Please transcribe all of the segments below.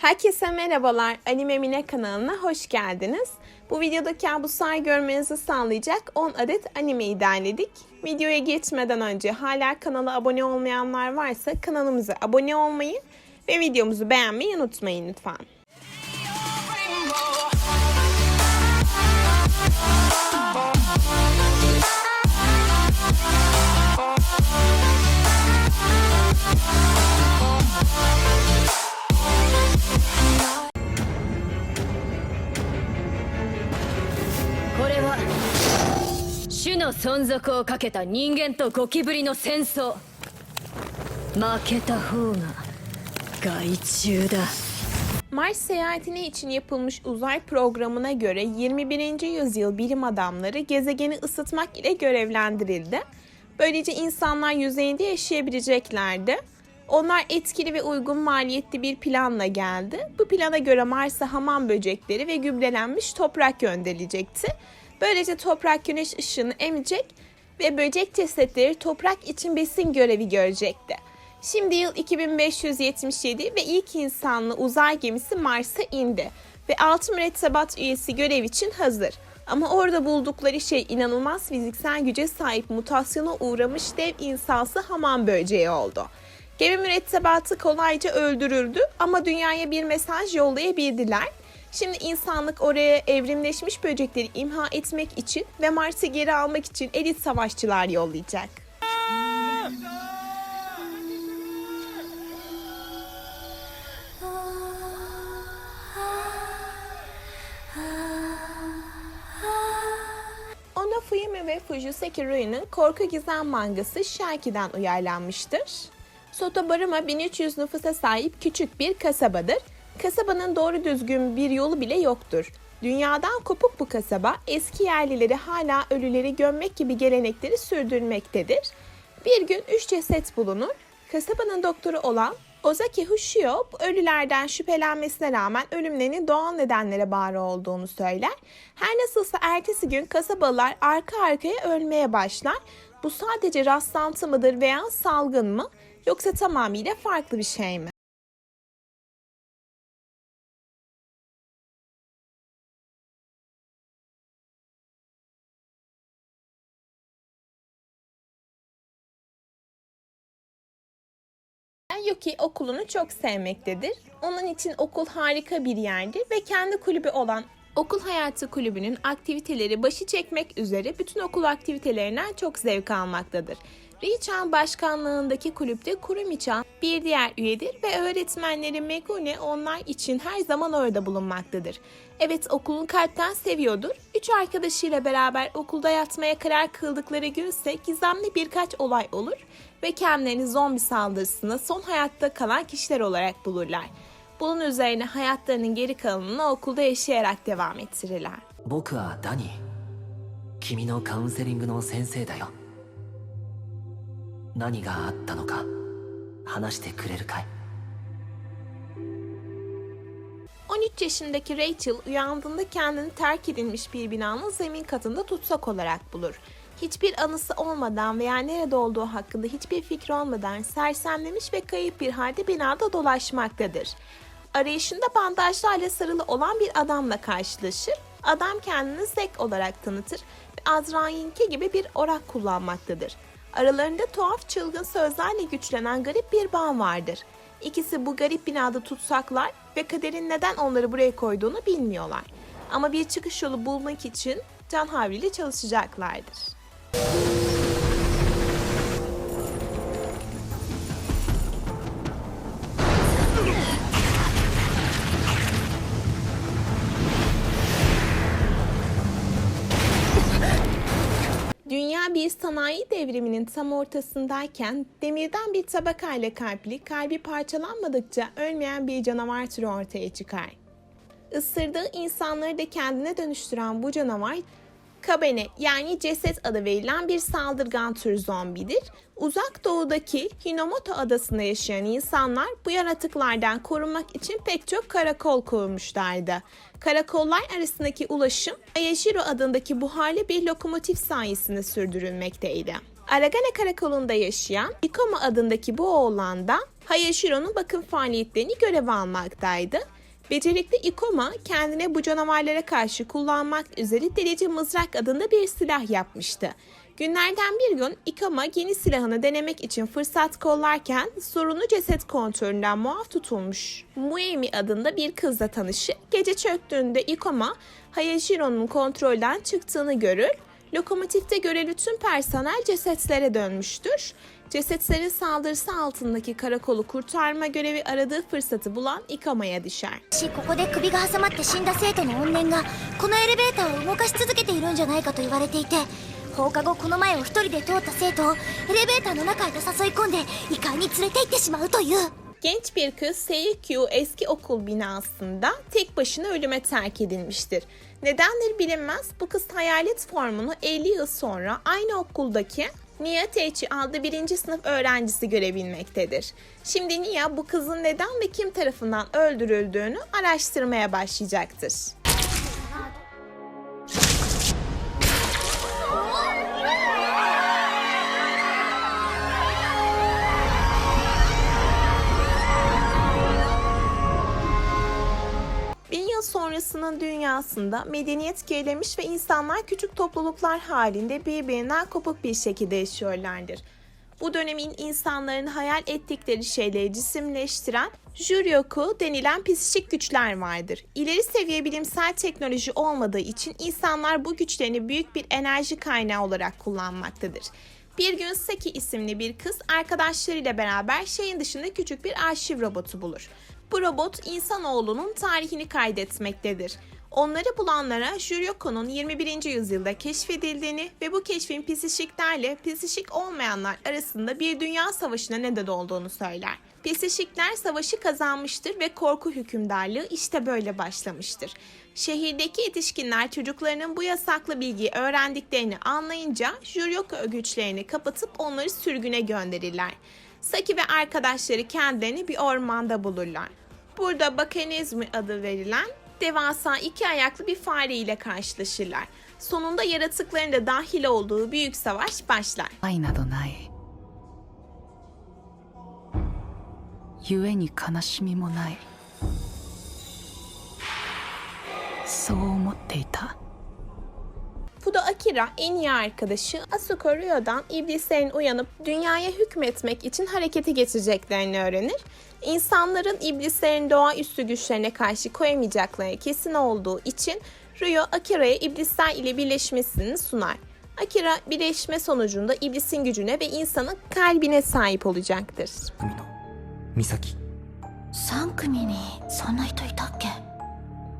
Herkese merhabalar. Anime Mine kanalına hoş geldiniz. Bu videoda kabuslar görmenizi sağlayacak 10 adet animeyi derledik. Videoya geçmeden önce hala kanala abone olmayanlar varsa kanalımıza abone olmayı ve videomuzu beğenmeyi unutmayın lütfen.「存続をかけた人間とゴキブリの戦争」「負けた方が害虫だ」 Mars seyahatine için yapılmış uzay programına göre 21. yüzyıl bilim adamları gezegeni ısıtmak ile görevlendirildi. Böylece insanlar yüzeyinde yaşayabileceklerdi. Onlar etkili ve uygun maliyetli bir planla geldi. Bu plana göre Mars'a hamam böcekleri ve gübrelenmiş toprak gönderilecekti. Böylece toprak güneş ışığını emecek ve böcek cesetleri toprak için besin görevi görecekti. Şimdi yıl 2577 ve ilk insanlı uzay gemisi Mars'a indi ve 6 mürettebat üyesi görev için hazır. Ama orada buldukları şey inanılmaz fiziksel güce sahip mutasyona uğramış dev insansı hamam böceği oldu. Gemi mürettebatı kolayca öldürüldü ama dünyaya bir mesaj yollayabildiler. Şimdi insanlık oraya evrimleşmiş böcekleri imha etmek için ve Mars'ı geri almak için elit savaşçılar yollayacak. Ona Fuyumi ve Fujiseki Rui'nin korku gizem mangası Shaki'den uyarlanmıştır. Sotobaruma 1300 nüfusa sahip küçük bir kasabadır. Kasabanın doğru düzgün bir yolu bile yoktur. Dünyadan kopuk bu kasaba eski yerlileri hala ölüleri gömmek gibi gelenekleri sürdürmektedir. Bir gün üç ceset bulunur. Kasabanın doktoru olan Ozaki Hoshio bu ölülerden şüphelenmesine rağmen ölümlerinin doğal nedenlere bağlı olduğunu söyler. Her nasılsa ertesi gün kasabalılar arka arkaya ölmeye başlar. Bu sadece rastlantı mıdır veya salgın mı yoksa tamamıyla farklı bir şey mi? Yuki okulunu çok sevmektedir. Onun için okul harika bir yerdir ve kendi kulübü olan Okul Hayatı Kulübü'nün aktiviteleri başı çekmek üzere bütün okul aktivitelerinden çok zevk almaktadır. Richan başkanlığındaki kulüpte Kurumi-chan bir diğer üyedir ve öğretmenleri Megune onlar için her zaman orada bulunmaktadır. Evet okulun kalpten seviyordur. Üç arkadaşıyla beraber okulda yatmaya karar kıldıkları günse gizemli birkaç olay olur ve kendilerini zombi saldırısında son hayatta kalan kişiler olarak bulurlar. Bunun üzerine hayatlarının geri kalanını okulda yaşayarak devam ettirirler. 僕はダニー君のカウンセリングの先生だよ 何があったのか話してくれるかい 13 yaşındaki Rachel uyandığında kendini terk edilmiş bir binanın zemin katında tutsak olarak bulur. Hiçbir anısı olmadan veya nerede olduğu hakkında hiçbir fikri olmadan sersemlemiş ve kayıp bir halde binada dolaşmaktadır. Arayışında bandajlarla sarılı olan bir adamla karşılaşır. Adam kendini Zek olarak tanıtır ve Azrail'inki gibi bir orak kullanmaktadır. Aralarında tuhaf çılgın sözlerle güçlenen garip bir bağ vardır. İkisi bu garip binada tutsaklar ve kaderin neden onları buraya koyduğunu bilmiyorlar. Ama bir çıkış yolu bulmak için can havliyle çalışacaklardır. Bir sanayi devriminin tam ortasındayken demirden bir tabakayla kalpli, kalbi parçalanmadıkça ölmeyen bir canavar türü ortaya çıkar. Isırdığı insanları da kendine dönüştüren bu canavar Kabene yani ceset adı verilen bir saldırgan tür zombidir. Uzak doğudaki Hinomoto adasında yaşayan insanlar bu yaratıklardan korunmak için pek çok karakol kurmuşlardı. Karakollar arasındaki ulaşım Ayashiro adındaki buharlı bir lokomotif sayesinde sürdürülmekteydi. Aragane karakolunda yaşayan Ikoma adındaki bu oğlan da Hayashiro'nun bakım faaliyetlerini göreve almaktaydı. Becerikli Ikoma kendine bu canavarlara karşı kullanmak üzere delici mızrak adında bir silah yapmıştı. Günlerden bir gün Ikoma yeni silahını denemek için fırsat kollarken sorunlu ceset kontrolünden muaf tutulmuş. Muemi adında bir kızla tanışır. Gece çöktüğünde Ikoma Hayashiro'nun kontrolden çıktığını görür. Lokomotifte görevli tüm personel cesetlere dönmüştür. Cesetlerin saldırısı altındaki karakolu kurtarma görevi aradığı fırsatı bulan Ikama'ya düşer. しここで首が挟まって死んだ生徒の怨念がこのエレベーターを動かし続けているんじゃないかと言われていて放課後この前を一人で通った生徒をエレベーターの中へと誘い込んで異界に連れて行ってしまうという Genç bir kız Seikyu eski okul binasında tek başına ölüme terk edilmiştir. Nedenleri bilinmez bu kız hayalet formunu 50 yıl sonra aynı okuldaki Nia Teichi adlı birinci sınıf öğrencisi görebilmektedir. Şimdi Nia bu kızın neden ve kim tarafından öldürüldüğünü araştırmaya başlayacaktır. Sonrasının dünyasında medeniyet gerilemiş ve insanlar küçük topluluklar halinde birbirinden kopuk bir şekilde yaşıyorlardır. Bu dönemin insanların hayal ettikleri şeyleri cisimleştiren Juryoku denilen psikik güçler vardır. İleri seviye bilimsel teknoloji olmadığı için insanlar bu güçlerini büyük bir enerji kaynağı olarak kullanmaktadır. Bir gün Saki isimli bir kız arkadaşlarıyla beraber şeyin dışında küçük bir arşiv robotu bulur. Bu robot insanoğlunun tarihini kaydetmektedir. Onları bulanlara Juryoko'nun 21. yüzyılda keşfedildiğini ve bu keşfin psişiklerle psişik olmayanlar arasında bir dünya savaşına neden olduğunu söyler. Psişikler savaşı kazanmıştır ve korku hükümdarlığı işte böyle başlamıştır. Şehirdeki yetişkinler çocuklarının bu yasaklı bilgiyi öğrendiklerini anlayınca Juryoko güçlerini kapatıp onları sürgüne gönderirler. Saki ve arkadaşları kendilerini bir ormanda bulurlar. Burada Bakanizmi adı verilen devasa iki ayaklı bir fare ile karşılaşırlar. Sonunda yaratıkların da dahil olduğu büyük savaş başlar. 愛などない故に悲しみもないそう思っていた Fudo Akira en iyi arkadaşı Asuko Ryo'dan iblislerin uyanıp dünyaya hükmetmek için harekete geçeceklerini öğrenir. İnsanların iblislerin doğaüstü güçlerine karşı koyamayacakları kesin olduğu için Ryo Akira'ya iblisler ile birleşmesini sunar. Akira birleşme sonucunda iblisin gücüne ve insanın kalbine sahip olacaktır. 海の美咲3組にそんな人いたっけ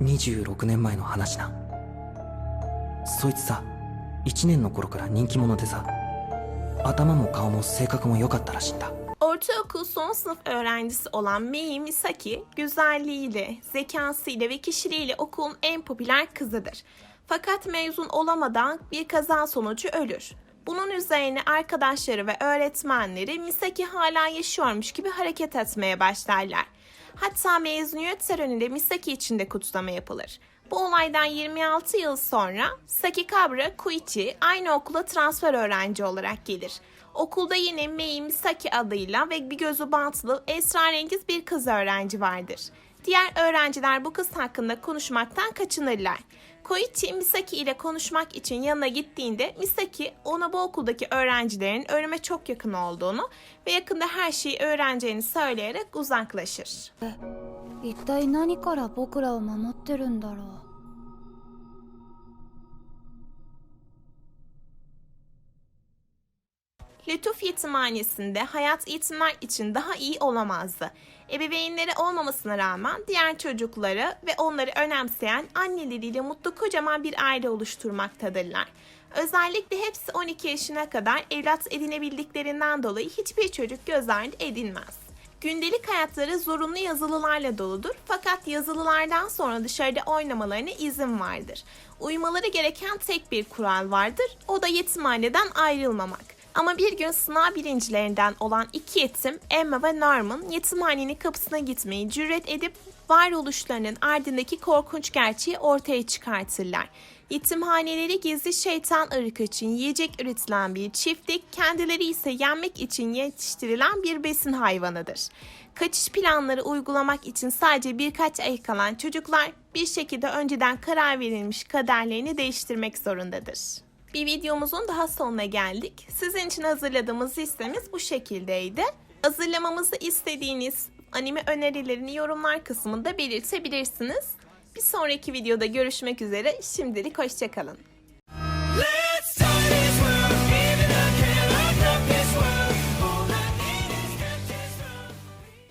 26年前の話な そいつさ1年の頃から人気者でさ頭も顔も性格も良かったらしいんだ Ortaokul son sınıf öğrencisi olan Mei Misaki, güzelliğiyle, zekasıyla ve kişiliğiyle okulun en popüler kızıdır. Fakat mezun olamadan bir kaza sonucu ölür. Bunun üzerine arkadaşları ve öğretmenleri Misaki hala yaşıyormuş gibi hareket etmeye başlarlar. Hatta mezuniyet töreninde Misaki için de kutlama yapılır. Bu olaydan 26 yıl sonra Sakikabra Kuichi aynı okula transfer öğrenci olarak gelir. Okulda yine Mei Misaki adıyla ve bir gözü bantlı esrarengiz bir kız öğrenci vardır. Diğer öğrenciler bu kız hakkında konuşmaktan kaçınırlar. Koichi Misaki ile konuşmak için yanına gittiğinde Misaki ona bu okuldaki öğrencilerin ölüme çok yakın olduğunu ve yakında her şeyi öğreneceğini söyleyerek uzaklaşır. 一体何から僕らを守ってるんだろう Lütuf yetimhanesinde hayat eğitimler için daha iyi olamazdı. Ebeveynleri olmamasına rağmen diğer çocukları ve onları önemseyen anneleriyle mutlu kocaman bir aile oluşturmaktadırlar. Özellikle hepsi 12 yaşına kadar evlat edinebildiklerinden dolayı hiçbir çocuk göz ardı edilmez. Gündelik hayatları zorunlu yazılılarla doludur fakat yazılılardan sonra dışarıda oynamalarına izin vardır. Uymaları gereken tek bir kural vardır, o da yetimhaneden ayrılmamak. Ama bir gün sınav birincilerinden olan iki yetim Emma ve Norman yetimhanenin kapısına gitmeyi cüret edip varoluşlarının ardındaki korkunç gerçeği ortaya çıkartırlar. Yetimhaneleri gizli şeytan ırkı için yiyecek üretilen bir çiftlik, kendileri ise yenmek için yetiştirilen bir besin hayvanıdır. Kaçış planları uygulamak için sadece birkaç ay kalan çocuklar bir şekilde önceden karar verilmiş kaderlerini değiştirmek zorundadır. Bir videomuzun daha sonuna geldik. Sizin için hazırladığımız listemiz bu şekildeydi. Hazırlamamızı istediğiniz anime önerilerini yorumlar kısmında belirtebilirsiniz. Bir sonraki videoda görüşmek üzere. Şimdilik hoşçakalın.